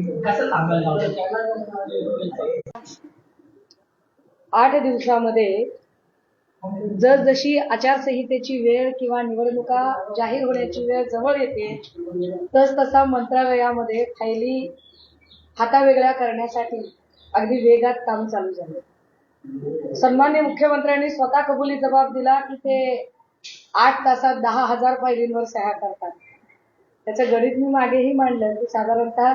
कसं सांगायला आठ दिवसामध्ये जसजशी आचारसंहितेची वेळ किंवा निवडणुका जाहीर होण्याची वेळ जवळ येते तस तसा मंत्रालयामध्ये फायली हातावेगळ्या करण्यासाठी अगदी वेगात काम चालू झालं. सन्मान्य मुख्यमंत्र्यांनी स्वतः कबुली जबाब दिला की ते आठ तासात दहा हजार फायलींवर सह्या करतात. त्याचं गणित मी मागेही मांडलं. की साधारणतः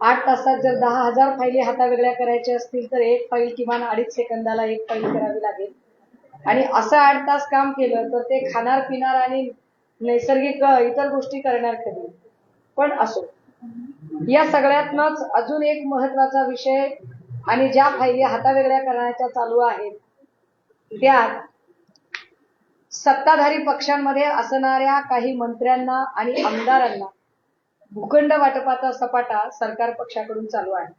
आठ तासात जर दहा हजार फायली हातावेगळ्या करायच्या असतील तर एक फाईल किमान अडीच सेकंदाला एक फाईल करावी लागेल. आणि असं आठ तास काम केलं तर ते खाणार पिणार आणि नैसर्गिक इतर गोष्टी करणार कधी? पण असो. या सगळ्यातनच अजून एक महत्त्वाचा विषय आणि ज्या फायली हातावेगळ्या करण्याच्या चालू आहेत त्यात सत्ताधारी पक्षांमध्ये असणाऱ्या काही मंत्र्यांना आणि आमदारांना भूखंड वाटपाचा सपाटा सरकार पक्षाकडून चालू आहे.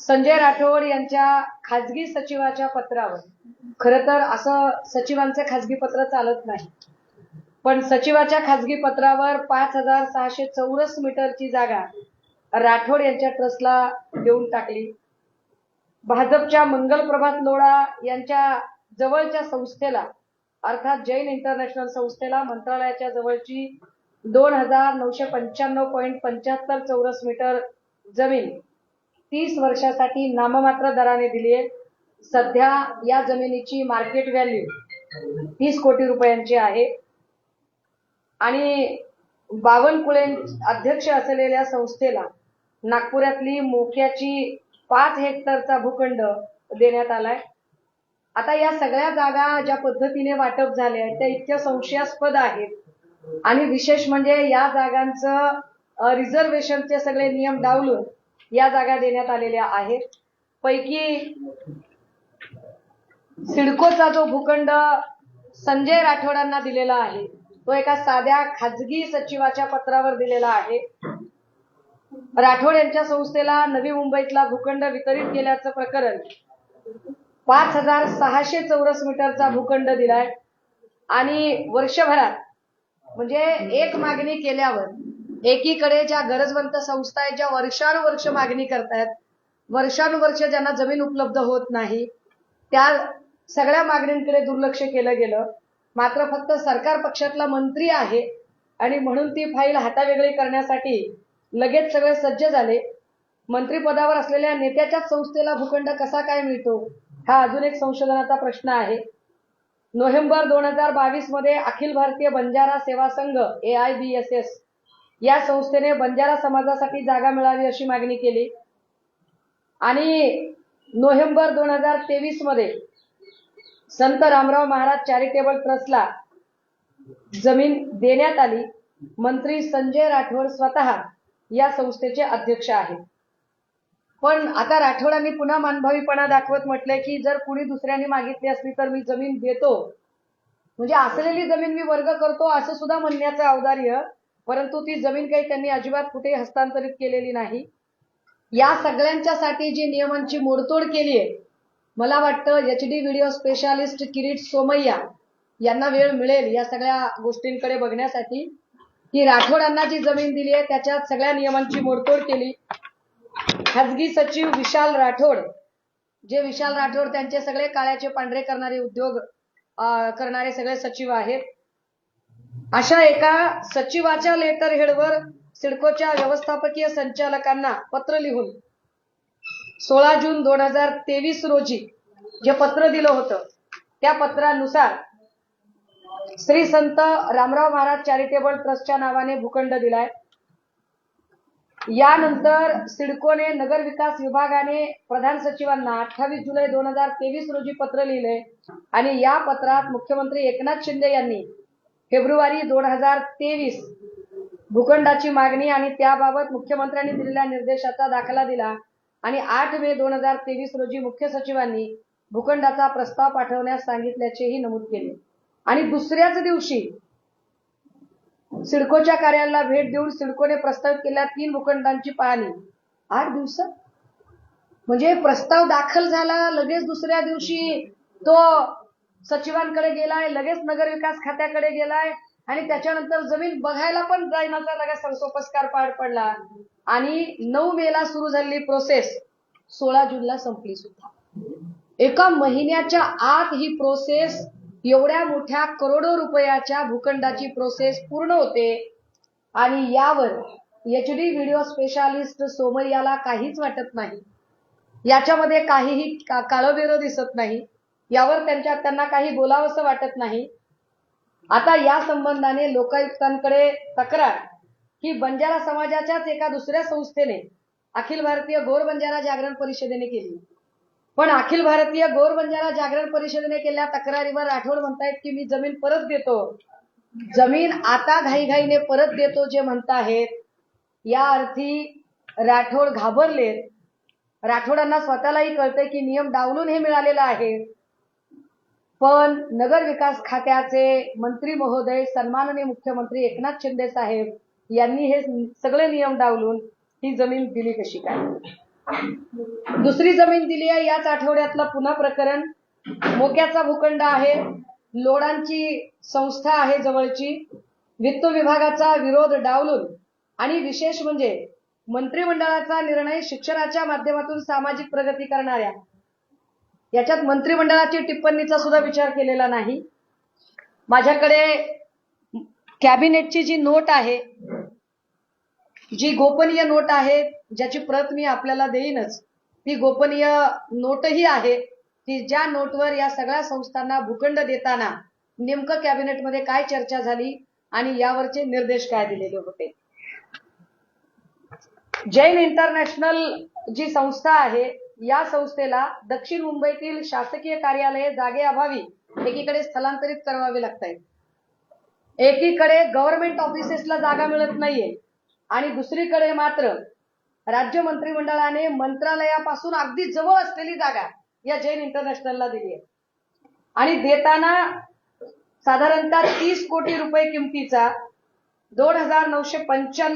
संजय राठोड यांच्या खाजगी सचिवाच्या पत्रावर खर तर असं सचिवांचे खाजगी पत्र चालत नाही पण सचिवाच्या खाजगी पत्रावर पाच हजार सहाशे चौरस मीटरची जागा राठोड यांच्या ट्रस्टला देऊन टाकली. भाजपच्या मंगल प्रभात लोढा यांच्या जवळच्या संस्थेला अर्थात जैन इंटरनॅशनल संस्थेला मंत्रालयाच्या जवळची दोन हजार नऊशे पंच्याण्णव पॉईंट पंच्याहत्तर चौरस मीटर जमीन तीस वर्षासाठी नाममात्र दराने दिली आहे. सध्या या जमिनीची मार्केट व्हॅल्यू तीस कोटी रुपयांची आहे. आणि बावनकुळे अध्यक्ष असलेल्या संस्थेला नागपुरातली मोक्याची पाच हेक्टरचा भूखंड देण्यात आलाय. आता या सगळ्या जागा ज्या पद्धतीने वाटप झाल्या आहेत त्या इतक्या संशयास्पद आहेत. आणि विशेष म्हणजे या जागांचं रिझर्वेशनचे सगळे नियम डावलून या जागा देण्यात आलेल्या आहेत. पैकी सिडकोचा जो भूखंड संजय राठोडांना दिलेला आहे तो एका साध्या खाजगी सचिवाच्या पत्रावर दिलेला आहे. राठोड यांच्या संस्थेला नवी मुंबईतला भूखंड वितरित केल्याचं प्रकरण पाच हजार सहाशे चौरस मीटरचा भूखंड दिलाय. आणि वर्षभरात म्हणजे एक मागणी केल्यावर एकीकडे ज्या गरजवंत संस्था आहेत ज्या वर्षानुवर्ष मागणी करतायत वर्षानुवर्ष ज्यांना जमीन उपलब्ध होत नाही त्या सगळ्या मागणींकडे दुर्लक्ष केलं गेलं. मात्र फक्त सरकार पक्षातला मंत्री आहे आणि म्हणून ती फाईल हातावेगळी करण्यासाठी लगेच सगळे सज्ज झाले. मंत्रिपदावर असलेल्या नेत्याच्याच संस्थेला भूखंड कसा काय मिळतो? हा अजून एक संशोधनाचा प्रश्न आहे. नोव्हेंबर दोन हजार बावीसमध्ये अखिल भारतीय बंजारा सेवा संघ A I B S S या संस्थेने बंजारा समाजासाठी जागा मिळावी अशी मागणी केली. आणि नोव्हेंबर दोन हजार तेवीसमध्ये संत रामराव महाराज चॅरिटेबल ट्रस्टला जमीन देण्यात आली. मंत्री संजय राठोड स्वतः या संस्थेचे अध्यक्ष आहेत. पण आता राठोडांनी पुन्हा मानभावीपणा दाखवत म्हटलंय की जर कुणी दुसऱ्याने मागितली असली तर मी जमीन देतो. म्हणजे असलेली जमीन मी वर्ग करतो असं सुद्धा म्हणण्याचं औदार्य परंतु ती जमीन काही त्यांनी अजिबात कुठे हस्तांतरित केलेली नाही. या सगळ्यांच्यासाठी जी नियमांची मोडतोड केली आहे मला वाटतं H D video specialist Kirit Somaiya यांना वेळ मिळेल या सगळ्या गोष्टींकडे बघण्यासाठी. की राठोडांना जी जमीन दिली आहे त्याच्यात सगळ्या नियमांची मोडतोड केली. खाजगी सचिव विशाल राठोड जे विशाल राठोड त्यांचे सगळे काळ्याचे पांढरे करणारे उद्योग करणारे सगळे सचिव आहेत. अशा एका सचिवाच्या लेटर हेडवर सिडकोच्या व्यवस्थापकीय संचालकांना पत्र लिहून सोळा जून दोन हजार तेवीस रोजी जे पत्र दिलं होतं त्या पत्रानुसार श्री संत रामराव महाराज चॅरिटेबल ट्रस्टच्या नावाने भूखंड दिलाय. यानंतर सिडकोने नगर विकास विभागाने प्रधान सचिवांना अठ्ठावीस जुलै दोन हजार तेवीस रोजी पत्र लिहिले आणि या पत्रात मुख्यमंत्री एकनाथ शिंदे यांनी फेब्रुवारी दोन हजार तेवीस भूखंडाची मागणी आणि त्याबाबत मुख्यमंत्र्यांनी दिलेल्या निर्देशाचा दाखला दिला आणि आठ मे दोन हजार तेवीस रोजी मुख्य सचिवांनी भूखंडाचा प्रस्ताव पाठवण्यास सांगितल्याचेही नमूद केले. आणि दुसऱ्याच दिवशी सिडकोच्या कार्यालयाला भेट देऊन सिडकोने प्रस्तावित केलेल्या तीन भूखंडांची पाहणी. आठ दिवसात म्हणजे प्रस्ताव दाखल झाला लगेच दुसऱ्या दिवशी तो सचिवांकडे गेलाय लगेच नगर विकास खात्याकडे गेलाय आणि त्याच्यानंतर जमीन बघायला पण जायनाचा लगेच संसोपस्कार पार पडला. आणि नऊ मेला सुरू झालेली प्रोसेस सोळा जूनला संपली सुद्धा. एका महिन्याच्या आत ही प्रोसेस एवढ्या मोठ्या करोडो रुपयाच्या भूखंडाची प्रोसेस पूर्ण होते. आणि यावर एच डी व्हिडिओ स्पेशालिस्ट सोमय्याला काहीच वाटत नाही. याच्यामध्ये काहीही का काळबेरं दिसत नाही. यावर त्यांच्या त्यांना काही बोलावंसं वाटत नाही. आता या संबंधाने लोकायुक्तांकडे तक्रार ही बंजारा समाजाच्याच एका दुसऱ्या संस्थेने अखिल भारतीय गोर बंजारा जागरण परिषदेने केली. पण अखिल भारतीय गोर बंजारा जागरण परिषदेने केलेल्या तक्रारीवर राठोड म्हणतायत की मी जमीन परत देतो. जमीन आता घाईघाईने परत देतो जे म्हणताहेत. या अर्थी राठोड घाबरलेत. राठोडांना स्वतःलाही कळतंय की नियम डावलून हे मिळालेलं आहे. पण नगर विकास खात्याचे मंत्री महोदय सन्माननीय मुख्यमंत्री एकनाथ शिंदे साहेब यांनी हे सगळे नियम डावलून ही जमीन दिली कशी काय? दुसरी जमीन दिली आहे. याच आठवड्यातलं पुन्हा प्रकरण. मोक्याचा भूखंड आहे. लोडांची संस्था आहे जवळची. वित्त विभागाचा विरोध डावलून आणि विशेष म्हणजे मंत्रिमंडळाचा निर्णय शिक्षणाच्या माध्यमातून सामाजिक प्रगती करणाऱ्या. याच्यात मंत्रिमंडळाची टिप्पणीचा सुद्धा विचार केलेला नाही. माझ्याकडे कॅबिनेटची जी नोट आहे जी गोपनीय नोट आहे ज्याची प्रत मी आपल्याला देईनच ती गोपनीय नोटही आहे की ज्या नोटवर या सगळ्या संस्थांना भूखंड देताना नेमकं कॅबिनेटमध्ये काय चर्चा झाली आणि यावरचे निर्देश काय दिलेले होते. जैन इंटरनॅशनल जी संस्था आहे या संस्थेला दक्षिण मुंबईतील शासकीय कार्यालये जागेअभावी एकीकडे स्थलांतरित करावे लागत आहेत एकीकडे गव्हर्नमेंट ऑफिसेसला जागा मिळत नाहीये. आणि दुसरीकडे मात्र राज्य मंत्रिमंडळाने मंत्रालयापासून अगदी जवळ असलेली जागा या जैन इंटरनॅशनलला दिली आहे. आणि देताना साधारणतः तीस कोटी रुपये किमतीचा दोन हजार नऊशे पंच्याण्णव